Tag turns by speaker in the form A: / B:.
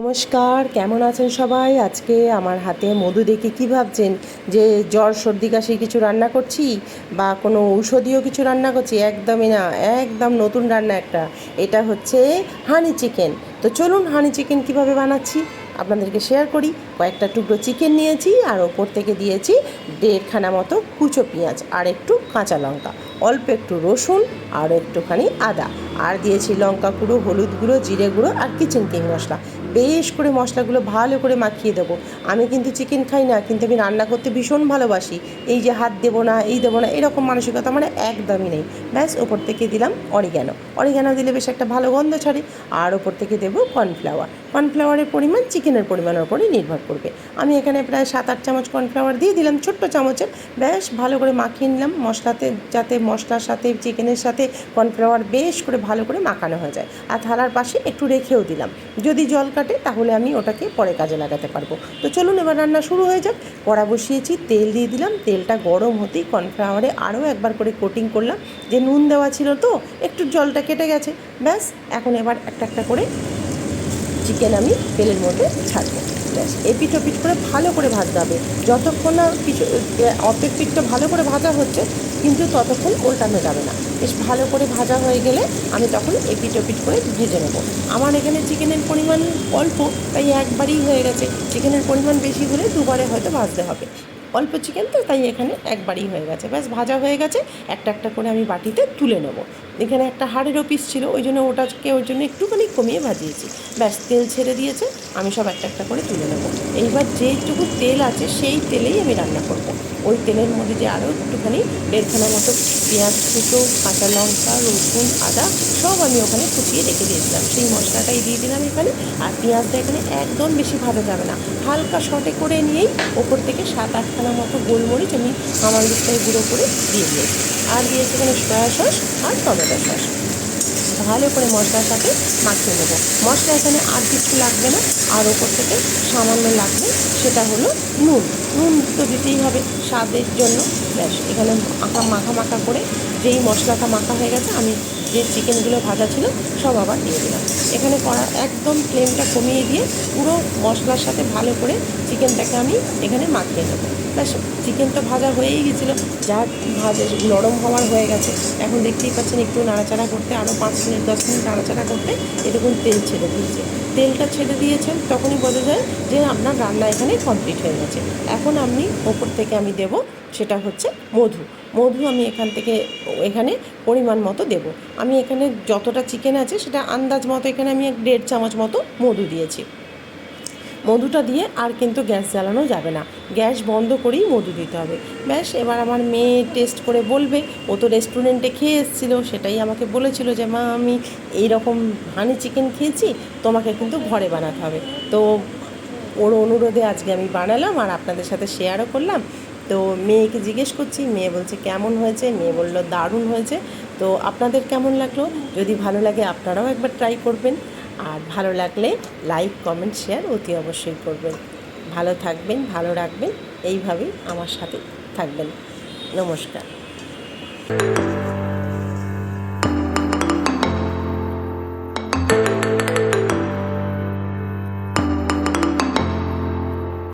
A: নমস্কার, কেমন আছেন সবাই? আজকে আমার হাতে মধু দেখে কী ভাবছেন? যে জ্বর, সর্দি কাশি কিছু রান্না করছি বা কোনো ঔষধীয় কিছু রান্না করছি? একদমই না, একদম নতুন রান্না একটা। এটা হচ্ছে হানি চিকেন তো চলুন হানি চিকেন কীভাবে বানাচ্ছি? আপনাদেরকে শেয়ার করি। কয়েকটা টুকরো চিকেন নিয়েছি আর ওপর থেকে দিয়েছি দেড়খানা মতো কুচো পেঁয়াজ আর একটু কাঁচা লঙ্কা। অল্প একটু রসুন আর একটুখানি আদা। আর দিয়েছি লঙ্কা গুঁড়ো, হলুদ গুঁড়ো, জিরে গুঁড়ো আর কিচেন কিং মশলা। বেশ করে মশলাগুলো ভালো করে মাখিয়ে দেবো। আমি কিন্তু চিকেন খাই না, কিন্তু আমি রান্না করতে ভীষণ ভালোবাসি। এই যে হাত দেবো না, এই দেবো না, এরকম মানসিকতা মানে একদমই নেই। ব্যাস, ওপর থেকে দিলাম অরিগ্যানো অরিগ্যানো দিলে বেশ একটা ভালো গন্ধ ছাড়ে। আর ওপর থেকে দেবো কর্নফ্লাওয়ার কর্নফ্লাওয়ারের পরিমাণ চিকেনের পরিমাণের উপরে নির্ভর করবে। আমি এখানে প্রায় সাত আট চামচ কর্নফ্লাওয়ার দিয়ে দিলাম ছোট্ট চামচের। ব্যাস, ভালো করে মাখিয়ে নিলাম। মশলাতে, যাতে মশলার সাথে চিকেনের সাথে কর্নফ্লাওয়ার বেশ করে ভালো করে মাখানো হয়ে যায়। আর থালার পাশে একটু রেখেও দিলাম। যদি জল কাটে তাহলে আমি ওটাকে পরে কাজে লাগাতে পারব। তো চলুন এবার রান্না শুরু হয়ে যাক। কড়া বসিয়েছি, তেল দিয়ে দিলাম। তেলটা গরম হতেই কর্নফ্লাওয়ারে আরও একবার করে কোটিং করলাম। যে নুন দেওয়া ছিল তো, একটু জলটা কেটে গেছে। ব্যাস, এখন এবার একটা একটা করে চিকেন আমি তেলের মধ্যে ছাড়বো। ব্যাস এপিট ওপিট করে ভালো করে ভাজতে হবে। যতক্ষণ না কিছু অর্ধেক পিঠটা ভালো করে ভাজা হচ্ছে কিন্তু ততক্ষণ উল্টানো যাবে না। বেশ ভালো করে ভাজা হয়ে গেলে আমি তখন এপিট ওপিট করে ভেজে নেব। আমার এখানে চিকেনের পরিমাণ অল্প, তাই একবারই হয়ে গেছে। চিকেনের পরিমাণ বেশি হলে দুবারে হয়তো ভাজতে হবে। অল্প চিকেন তো, তাই এখানে একবারই হয়ে গেছে। ব্যাস, ভাজা হয়ে গেছে। একটা একটা করে আমি বাটিতে তুলে নেব। এখানে একটা হাড়েরও পিস ছিল, ওই জন্য ওটাকে ওই জন্য একটুখানি কমিয়ে ভাজিয়েছি। ব্যাস, তেল ছেড়ে দিয়েছে। আমি সব একটা একটা করে তুলে নেব। এইবার যেটুকু তেল আছে, সেই তেলেই আমি রান্না করব। ওই তেলের মধ্যে যে আরও একটুখানি দেড়খানা মতো পেঁয়াজ কুচো, কাঁচা লঙ্কা, রসুন, আদা, সব আমি ওখানে কুচিয়ে রেখে দিয়েছিলাম। সেই মশলাটাই দিয়ে দিলাম এখানে, আর পেঁয়াজটা এখানে একদম বেশি ভাজা যাবে না। হালকা শটে করে নিয়েই ওপর থেকে সাত আটখানা মতো গোলমরিচ আমি আমার দিকটায় গুঁড়ো করে দিয়ে দিয়েছি। আর দিয়েছি এখানে সয়া সস আর টমেটো সস। ভালো করে মশলার সাথে মাখিয়ে নেব। মশলা এখানে আর কিছু লাগবে না। আর ওপর থেকে সামান্য লাগবে সেটা হলো নুন। নুন তো দিতেই হবে স্বাদের জন্য। ব্যাস, এখানে মাখা মাখা মাখা করে যেই মশলাটা মাখা হয়ে গেছে, আমি যে চিকেনগুলো ভাজা ছিল, সব আবার দিয়ে দিলাম। এখানে কড়া একদম ফ্লেমটা কমিয়ে দিয়ে পুরো মশলার সাথে ভালো করে চিকেনটাকে আমি এখানে মাখিয়ে নেব। ব্যাস, চিকেনটা ভাজা হয়েই গেছিল। যা ভাজে, নরম হওয়ার হয়ে গেছে। এখন দেখতেই পাচ্ছেন, একটু নাড়াচাড়া করতে আরও পাঁচ মিনিট, দশ মিনিট নাড়াচাড়া করতে এরকম তেল ছেড়ে দিয়েছে। তেলটা ছেড়ে দিয়েছেন, তখনই বোঝা যায় যে আপনার রান্না এখানে কমপ্লিট হয়ে গেছে। এখন আপনি ওপর থেকে আমি দেব, সেটা হচ্ছে মধু। মধু আমি এখান থেকে এখানে পরিমাণ মতো দেব। আমি এখানে যতটা চিকেন আছে সেটা আন্দাজ মতো এখানে আমি এক দেড় চামচ মতো মধু দিয়েছি। মধুটা দিয়ে আর কিন্তু গ্যাস জ্বালানো যাবে না। গ্যাস বন্ধ করেই মধু দিতে হবে। ব্যাস, এবার আমার মেয়ে টেস্ট করে বলবে। ও তো রেস্টুরেন্টে খেয়ে এসেছিল, সেটাই আমাকে বলেছিল যে, মা, আমি এই রকম হানি চিকেন খেয়েছি, তোমাকে কিন্তু ঘরে বানাতে হবে। তো ওর অনুরোধে আজকে আমি বানালাম আর আপনাদের সাথে শেয়ারও করলাম। তো মেয়েকে জিজ্ঞেস করছি, মেয়ে বলছে, কেমন হয়েছে? মেয়ে বলল, দারুণ হয়েছে। তো আপনাদের কেমন লাগল? যদি ভালো লাগে আপনারাও একবার ট্রাই করবেন। আর ভালো লাগলে লাইক কমেন্ট শেয়ার অতি অবশ্যই করবেন। ভালো থাকবেন, ভালো রাখবেন। এইভাবেই আমার সাথে থাকবেন। নমস্কার।